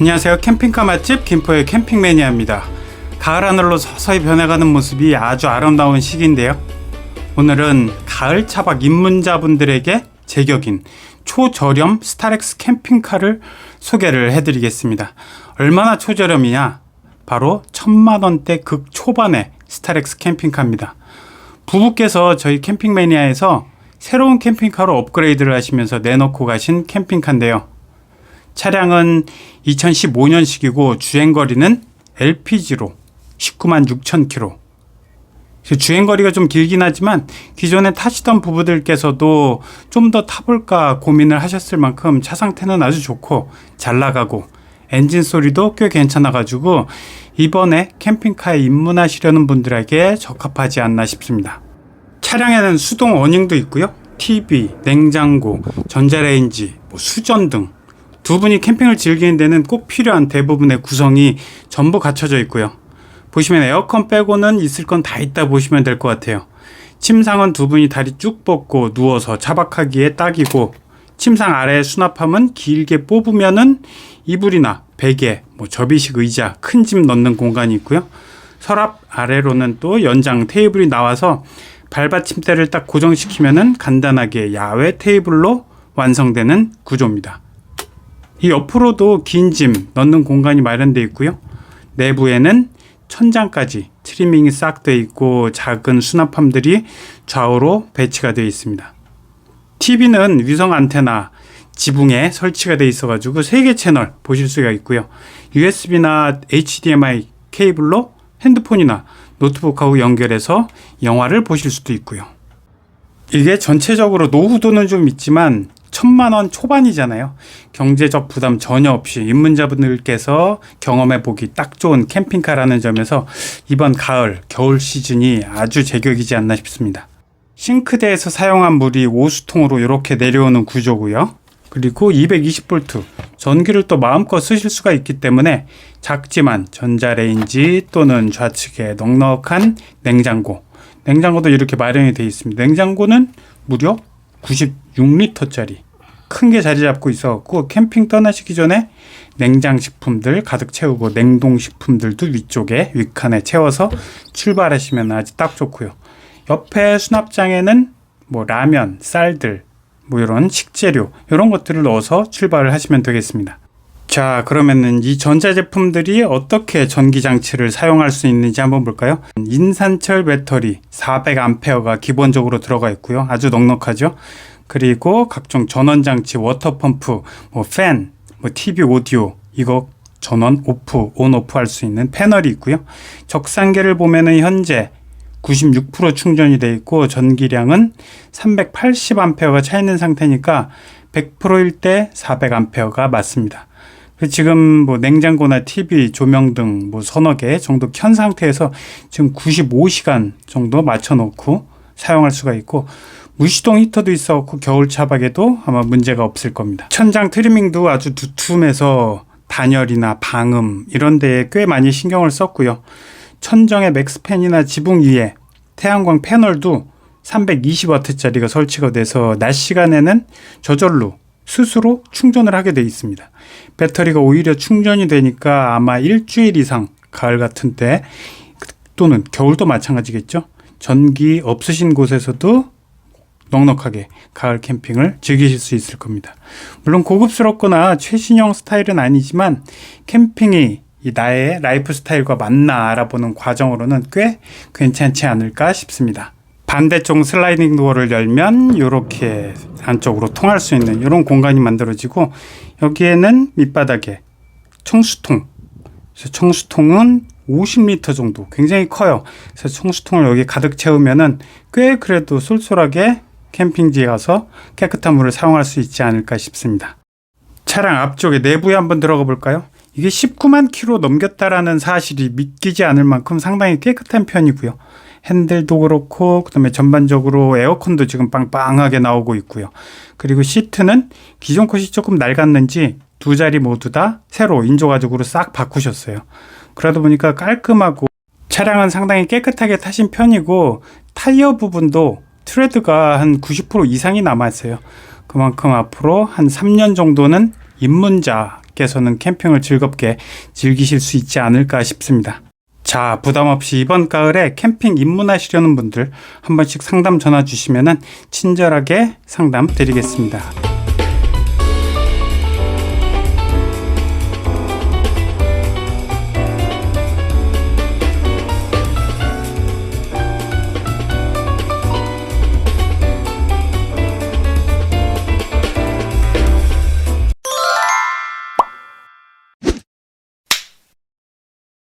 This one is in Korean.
안녕하세요. 캠핑카 맛집 김포의 캠핑 매니아입니다. 가을 하늘로 서서히 변해가는 모습이 아주 아름다운 시기인데요. 오늘은 가을 차박 입문자분들에게 제격인 초저렴 스타렉스 캠핑카를 소개를 해드리겠습니다. 얼마나 초저렴이냐? 바로 천만 원대 극 초반의 스타렉스 캠핑카입니다. 부부께서 저희 캠핑 매니아에서 새로운 캠핑카로 업그레이드를 하시면서 내놓고 가신 캠핑카인데요. 차량은 2015년식이고 주행거리는 LPG로 19만 6천 킬로. 주행거리가 좀 길긴 하지만 기존에 타시던 부부들께서도 좀 더 타볼까 고민을 하셨을 만큼 차 상태는 아주 좋고 잘 나가고 엔진 소리도 꽤 괜찮아가지고 이번에 캠핑카에 입문하시려는 분들에게 적합하지 않나 싶습니다. 차량에는 수동 어닝도 있고요. TV, 냉장고, 전자레인지, 뭐 수전 등 두 분이 캠핑을 즐기는 데는 꼭 필요한 대부분의 구성이 전부 갖춰져 있고요. 보시면 에어컨 빼고는 있을 건 다 있다 보시면 될 것 같아요. 침상은 두 분이 다리 쭉 뻗고 누워서 차박하기에 딱이고 침상 아래 수납함은 길게 뽑으면은 이불이나 베개, 뭐 접이식 의자, 큰 짐 넣는 공간이 있고요. 서랍 아래로는 또 연장 테이블이 나와서 발받침대를 딱 고정시키면은 간단하게 야외 테이블로 완성되는 구조입니다. 이 옆으로도 긴 짐 넣는 공간이 마련되어 있고요. 내부에는 천장까지 트리밍이 싹 되어 있고 작은 수납함들이 좌우로 배치가 되어 있습니다. TV는 위성 안테나 지붕에 설치가 되어 있어 가지고 3개 채널 보실 수가 있고요. USB나 HDMI 케이블로 핸드폰이나 노트북하고 연결해서 영화를 보실 수도 있고요. 이게 전체적으로 노후도는 좀 있지만 천만 원 초반이잖아요. 경제적 부담 전혀 없이 입문자분들께서 경험해 보기 딱 좋은 캠핑카라는 점에서 이번 가을, 겨울 시즌이 아주 제격이지 않나 싶습니다. 싱크대에서 사용한 물이 오수통으로 이렇게 내려오는 구조고요. 그리고 220V 전기를 또 마음껏 쓰실 수가 있기 때문에 작지만 전자레인지 또는 좌측에 넉넉한 냉장고 냉장고도 이렇게 마련이 되어 있습니다. 냉장고는 무려 96리터짜리 큰 게 자리 잡고 있어갖고 캠핑 떠나시기 전에 냉장 식품들 가득 채우고 냉동 식품들도 위쪽에 윗칸에 채워서 출발하시면 아주 딱 좋고요. 옆에 수납장에는 뭐 라면, 쌀들, 뭐 이런 식재료 이런 것들을 넣어서 출발을 하시면 되겠습니다. 자, 그러면은 이 전자제품들이 어떻게 전기 장치를 사용할 수 있는지 한번 볼까요? 인산철 배터리 400A가 기본적으로 들어가 있고요. 아주 넉넉하죠. 그리고 각종 전원 장치, 워터 펌프, 뭐 팬, 뭐 TV 오디오 이거 전원 오프, 온 오프 할 수 있는 패널이 있고요. 적상계를 보면은 현재 96% 충전이 돼 있고 전기량은 380A가 차 있는 상태니까 100%일 때 400A가 맞습니다. 그 지금 뭐 냉장고나 TV, 조명 등 뭐 서너 개 정도 켠 상태에서 지금 95시간 정도 맞춰 놓고 사용할 수가 있고 무시동 히터도 있어갖고 겨울 차박에도 아마 문제가 없을 겁니다. 천장 트리밍도 아주 두툼해서 단열이나 방음 이런 데에 꽤 많이 신경을 썼고요. 천정의 맥스팬이나 지붕 위에 태양광 패널도 320W짜리가 설치가 돼서 낮 시간에는 저절로 스스로 충전을 하게 돼 있습니다. 배터리가 오히려 충전이 되니까 아마 일주일 이상 가을 같은 때 또는 겨울도 마찬가지겠죠. 전기 없으신 곳에서도 넉넉하게 가을 캠핑을 즐기실 수 있을 겁니다. 물론 고급스럽거나 최신형 스타일은 아니지만 캠핑이 이 나의 라이프 스타일과 맞나 알아보는 과정으로는 꽤 괜찮지 않을까 싶습니다. 반대쪽 슬라이딩 도어를 열면 이렇게 안쪽으로 통할 수 있는 이런 공간이 만들어지고 여기에는 밑바닥에 청수통 그래서 청수통은 50리터 정도 굉장히 커요. 그래서 청수통을 여기 가득 채우면은 꽤 그래도 쏠쏠하게 캠핑지에 가서 깨끗한 물을 사용할 수 있지 않을까 싶습니다. 차량 앞쪽에 내부에 한번 들어가 볼까요? 이게 19만 킬로 넘겼다라는 사실이 믿기지 않을 만큼 상당히 깨끗한 편이고요. 핸들도 그렇고 그다음에 전반적으로 에어컨도 지금 빵빵하게 나오고 있고요. 그리고 시트는 기존 컷이 조금 낡았는지 두 자리 모두 다 새로 인조 가죽으로 싹 바꾸셨어요. 그러다 보니까 깔끔하고 차량은 상당히 깨끗하게 타신 편이고 타이어 부분도 트레드가 한 90% 이상이 남았어요. 그만큼 앞으로 한 3년 정도는 입문자 분께서는 캠핑을 즐겁게 즐기실 수 있지 않을까 싶습니다. 자, 부담 없이 이번 가을에 캠핑 입문하시려는 분들 한 번씩 상담 전화 주시면은 친절하게 상담 드리겠습니다.